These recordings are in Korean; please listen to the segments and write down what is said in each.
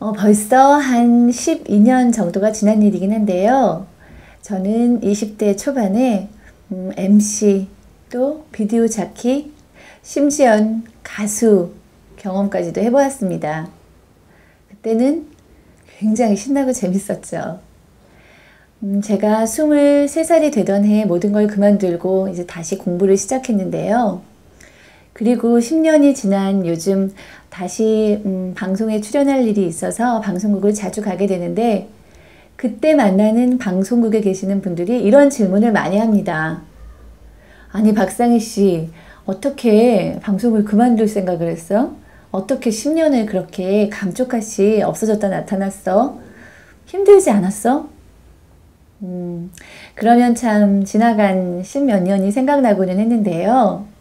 어, 벌써 한 12년 정도가 지난 일이긴 한데요. 저는 20대 초반에 음, MC, 또 비디오 자키, 심지어 가수 경험까지도 해보았습니다. 그때는 굉장히 신나고 재밌었죠. 음, 제가 23살이 되던 해 모든 걸 그만두고 이제 다시 공부를 시작했는데요. 그리고 10년이 지난 요즘 다시 음, 방송에 출연할 일이 있어서 방송국을 자주 가게 되는데 그때 만나는 방송국에 계시는 분들이 이런 질문을 많이 합니다. 아니 박상희 씨 어떻게 방송을 그만둘 생각을 했어? 어떻게 10년을 그렇게 감쪽같이 없어졌다 나타났어? 힘들지 않았어? 음, 그러면 참 지나간 십몇 년이 생각나고는 했는데요.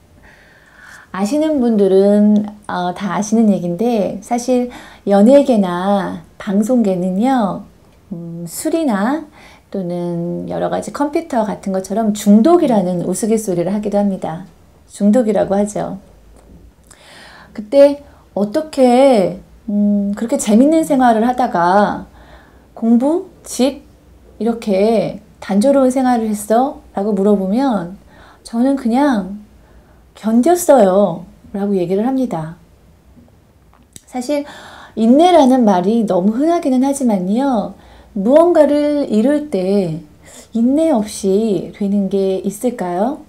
아시는 분들은 어, 다 아시는 얘기인데 사실 연예계나 방송계는요 음, 술이나 또는 여러 가지 컴퓨터 같은 것처럼 중독이라는 우스갯소리를 하기도 합니다. 중독이라고 하죠. 그때 어떻게 음, 그렇게 재밌는 생활을 하다가 공부, 집 이렇게 단조로운 생활을 했어? 라고 물어보면 저는 그냥 견뎠어요. 라고 얘기를 합니다. 사실 인내라는 말이 너무 흔하기는 하지만요. 무언가를 이룰 때 인내 없이 되는 게 있을까요?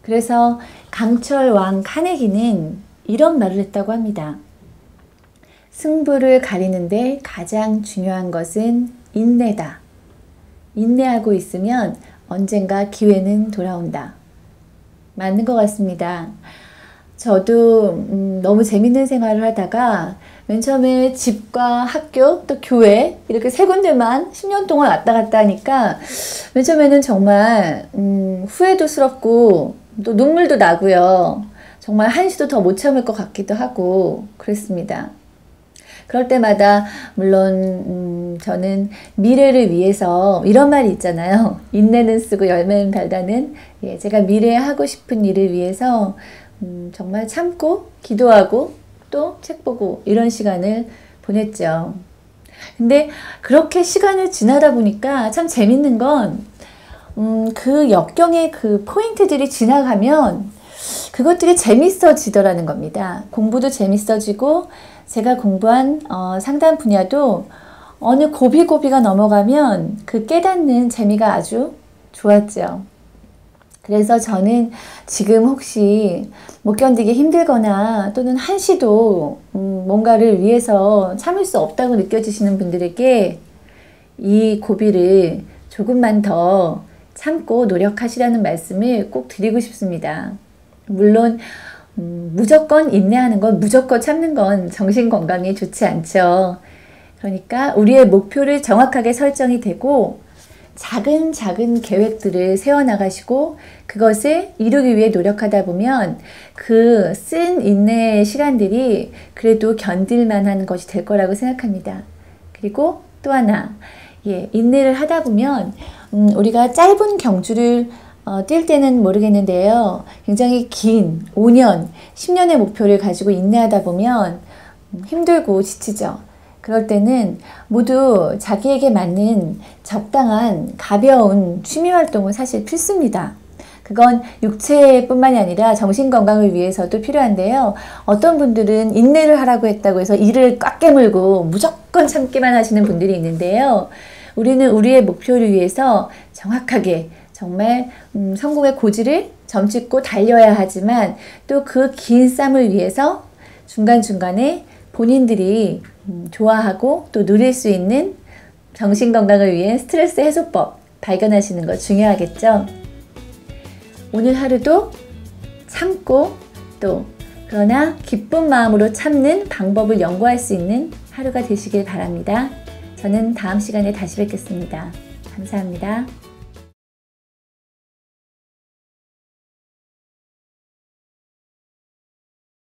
그래서 강철 왕 카네기는 이런 말을 했다고 합니다. 승부를 가리는데 가장 중요한 것은 인내다. 인내하고 있으면 언젠가 기회는 돌아온다. 맞는 것 같습니다. 저도 음, 너무 재밌는 생활을 하다가 맨 처음에 집과 학교 또 교회 이렇게 세 군데만 10년 동안 왔다 갔다 하니까 맨 처음에는 정말 음, 후회도 스럽고 또 눈물도 나고요. 정말 한시도 더 못 참을 것 같기도 하고 그랬습니다. 그럴 때마다 물론 음, 저는 미래를 위해서 이런 말이 있잖아요. 인내는 쓰고 열매는 달다는 예, 제가 미래에 하고 싶은 일을 위해서 음, 정말 참고 기도하고 또 책 보고 이런 시간을 보냈죠. 근데 그렇게 시간을 지나다 보니까 참 재밌는 건, 음, 그 역경의 그 포인트들이 지나가면 그것들이 재밌어지더라는 겁니다. 공부도 재밌어지고, 제가 공부한 어, 상담 분야도 어느 고비고비가 넘어가면 그 깨닫는 재미가 아주 좋았죠. 그래서 저는 지금 혹시 못 견디기 힘들거나 또는 한시도 음, 뭔가를 위해서 참을 수 없다고 느껴지시는 분들에게 이 고비를 조금만 더 참고 노력하시라는 말씀을 꼭 드리고 싶습니다. 물론 음, 무조건 인내하는 건 무조건 참는 건 정신 건강에 좋지 않죠. 그러니까 우리의 목표를 정확하게 설정이 되고 작은 작은 계획들을 세워나가시고 그것을 이루기 위해 노력하다 보면 그 쓴 인내의 시간들이 그래도 견딜만한 것이 될 거라고 생각합니다. 그리고 또 하나, 예, 인내를 하다 보면 음, 우리가 짧은 경주를 어, 뛸 때는 모르겠는데요. 굉장히 긴 5년, 10년의 목표를 가지고 인내하다 보면 음, 힘들고 지치죠. 그럴 때는 모두 자기에게 맞는 적당한 가벼운 취미 활동은 사실 필수입니다. 그건 육체뿐만이 아니라 정신 건강을 위해서도 필요한데요. 어떤 분들은 인내를 하라고 했다고 해서 일을 꽉 깨물고 무조건 참기만 하시는 분들이 있는데요. 우리는 우리의 목표를 위해서 정확하게 정말 음, 성공의 고지를 점찍고 달려야 하지만 또 그 긴 쌈을 위해서 중간중간에 본인들이 음, 좋아하고 또 누릴 수 있는 정신 건강을 위해 스트레스 해소법 발견하시는 거 중요하겠죠. 오늘 하루도 참고 또 그러나 기쁜 마음으로 참는 방법을 연구할 수 있는 하루가 되시길 바랍니다. 저는 다음 시간에 다시 뵙겠습니다. 감사합니다.